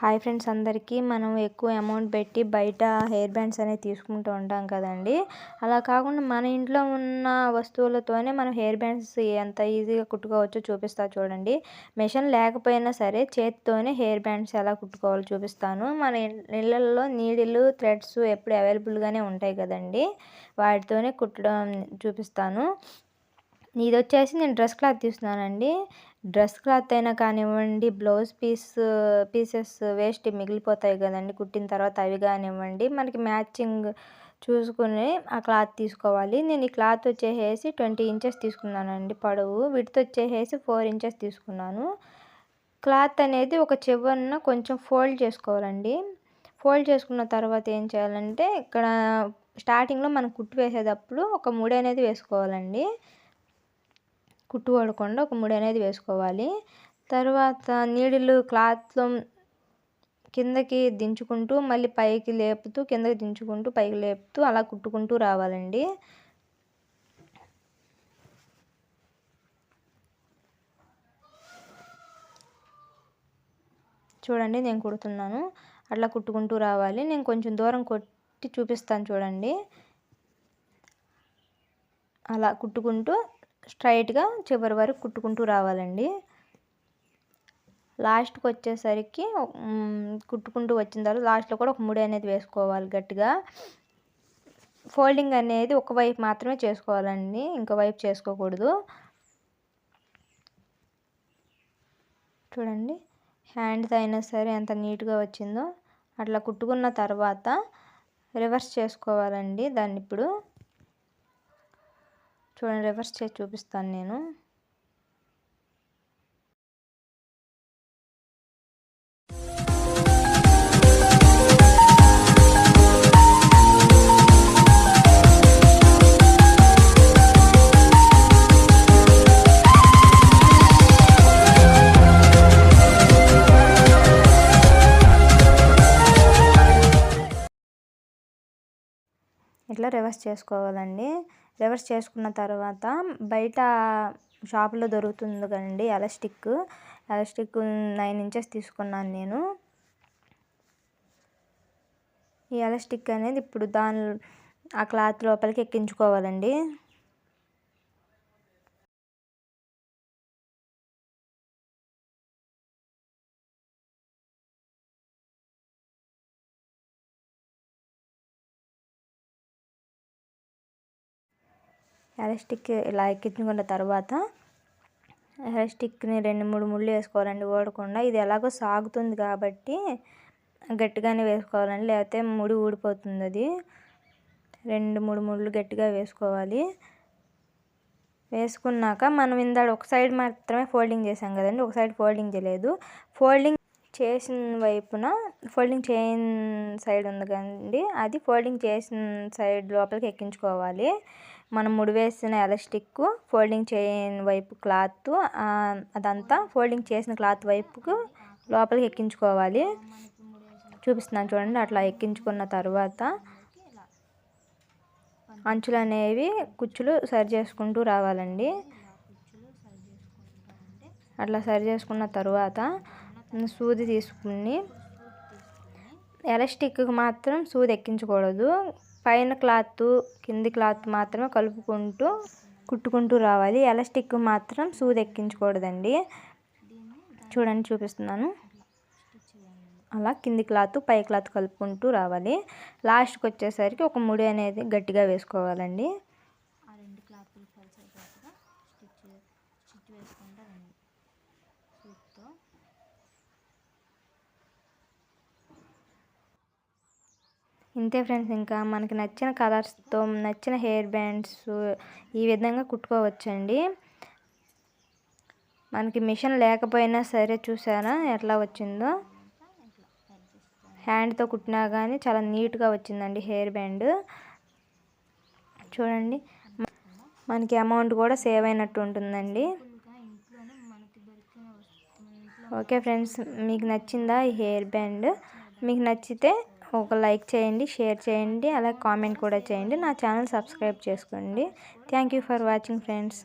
Hi friends అందరికీ మనం ఎక్కువ అమౌంట్ పెట్టి బయట హెయిర్ బ్యాండ్స్ అనేవి తీసుకుంటూ ఉంటాం కదండి. అలా కాకుండా మన ఇంట్లో ఉన్న వస్తువులతోనే మనం హెయిర్ బ్యాండ్స్ ఎంత ఈజీగా కుట్టుకోవచ్చో చూపిస్తా చూడండి. మెషిన్ లేకపోయినా సరే చేతితోనే హెయిర్ బ్యాండ్స్ ఎలా కుట్టుకోవాలో చూపిస్తాను. మన ఇళ్ళల్లో నీడిలు థ్రెడ్స్ ఎప్పుడు అవైలబుల్గానే ఉంటాయి కదండి. వాటితోనే కుట్టడం చూపిస్తాను. ఇది వచ్చేసి నేను డ్రెస్ క్లాత్ తీస్తున్నానండి. డ్రెస్ క్లాత్ అయినా కానివ్వండి బ్లౌజ్ పీస్ పీసెస్ వేస్ట్ మిగిలిపోతాయి కదండి. కుట్టిన తర్వాత అవి కానివ్వండి మనకి మ్యాచింగ్ చూసుకుని ఆ క్లాత్ తీసుకోవాలి. నేను ఈ క్లాత్ వచ్చేసి ట్వంటీ ఇంచెస్ తీసుకున్నానండి పొడవు. విడ్త్ వచ్చేసి ఫోర్ ఇంచెస్ తీసుకున్నాను. క్లాత్ అనేది ఒక చివరన కొంచెం ఫోల్డ్ చేసుకోవాలండి. ఫోల్డ్ చేసుకున్న తర్వాత ఏం చేయాలంటే ఇక్కడ స్టార్టింగ్లో మనం కుట్టు వేసేటప్పుడు ఒక ముడి అనేది వేసుకోవాలండి. కుట్టు పడకుండా ఒక ముడి అనేది వేసుకోవాలి. తర్వాత నీడిలు క్లాత్లో కిందకి దించుకుంటూ మళ్ళీ పైకి లేపుతూ కిందకి దించుకుంటూ పైకి లేపుతూ అలా కుట్టుకుంటూ రావాలండి. చూడండి నేను కుడుతున్నాను. అట్లా కుట్టుకుంటూ రావాలి. నేను కొంచెం దూరం కొట్టి చూపిస్తాను చూడండి. అలా కుట్టుకుంటూ స్ట్రైట్గా చివరి వరకు కుట్టుకుంటూ రావాలండి. లాస్ట్కి వచ్చేసరికి కుట్టుకుంటూ వచ్చిన తర్వాత లాస్ట్లో కూడా ఒక ముడి అనేది వేసుకోవాలి గట్టిగా. ఫోల్డింగ్ అనేది ఒక వైపు మాత్రమే చేసుకోవాలండి ఇంకో వైపు చేసుకోకూడదు. చూడండి హ్యాండ్స్ అయినా సరే ఎంత నీట్గా వచ్చిందో అట్లా కుట్టుకున్న తర్వాత రివర్స్ చేసుకోవాలండి దాన్ని ఇప్పుడు. చూడండి రివర్స్ చేసి చూపిస్తాను నేను. ఇట్లా రివర్స్ చేసుకోవాలండి. రివర్స్ చేసుకున్న తర్వాత బయట షాపులో దొరుకుతుంది కదండి ఎలాస్టిక్. ఎలాస్టిక్ నైన్ ఇంచెస్ తీసుకున్నాను నేను. ఈ ఎలాస్టిక్ అనేది ఇప్పుడు దాని ఆ క్లాత్ లోపలికి ఎక్కించుకోవాలండి. ఎలాస్టిక్ ఇలా ఎక్కించుకున్న తర్వాత ఎలాస్టిక్ని రెండు మూడు ముళ్ళు వేసుకోవాలండి ఓడకుండా ఇది ఎలాగో సాగుతుంది కాబట్టి గట్టిగానే వేసుకోవాలండి. లేకపోతే ముడి ఊడిపోతుంది అది. రెండు మూడు ముళ్ళు గట్టిగా వేసుకోవాలి. వేసుకున్నాక మనం ఇందాడు ఒక సైడ్ మాత్రమే ఫోల్డింగ్ చేసాం కదండి. ఒక సైడ్ ఫోల్డింగ్ చేయలేదు. ఫోల్డింగ్ చేసిన వైపున ఫోల్డింగ్ చేయని సైడ్ ఉంది కదండి. అది ఫోల్డింగ్ చేసిన సైడ్ లోపలికి ఎక్కించుకోవాలి. మనం ముడివేసిన ఎలాస్టిక్ ఫోల్డింగ్ చేయని వైపు క్లాత్ అదంతా ఫోల్డింగ్ చేసిన క్లాత్ వైపుకు లోపలికి ఎక్కించుకోవాలి. చూపిస్తున్నాను చూడండి అట్లా ఎక్కించుకున్న తర్వాత అంచులు అనేవి కుచ్చులు సరి చేసుకుంటూ రావాలండి. అట్లా సరి చేసుకున్న తర్వాత సూది తీసుకుని ఎలాస్టిక్కి మాత్రం సూది ఎక్కించకూడదు. పైన క్లాత్ కింది క్లాత్ మాత్రమే కలుపుకుంటూ కుట్టుకుంటూ రావాలి. ఎలాస్టిక్ మాత్రం సూది ఎక్కించకూడదండి. చూడండి చూపిస్తున్నాను. అలా కింది క్లాత్ పై క్లాత్ కలుపుకుంటూ రావాలి. లాస్ట్కి వచ్చేసరికి ఒక ముడి అనేది గట్టిగా వేసుకోవాలండి. ఇంతే ఫ్రెండ్స్ ఇంకా మనకి నచ్చిన కలర్స్తో నచ్చిన హెయిర్ బ్యాండ్స్ ఈ విధంగా కుట్టుకోవచ్చండి. మనకి మిషన్ లేకపోయినా సరే చూసారా ఎట్లా వచ్చిందో? హ్యాండ్తో కుట్టినా కానీ చాలా నీట్గా వచ్చిందండి హెయిర్ బ్యాండ్. చూడండి మనకి అమౌంట్ కూడా సేవ్ అయినట్టు ఉంటుందండి. ఓకే ఫ్రెండ్స్ మీకు నచ్చిందా ఈ హెయిర్ బ్యాండ్? మీకు నచ్చితే ఒక లైక్ చేయండి షేర్ చేయండి అలాగే కామెంట్ కూడా చేయండి. నా ఛానల్ సబ్స్క్రైబ్ చేసుకోండి. Thank you for watching friends.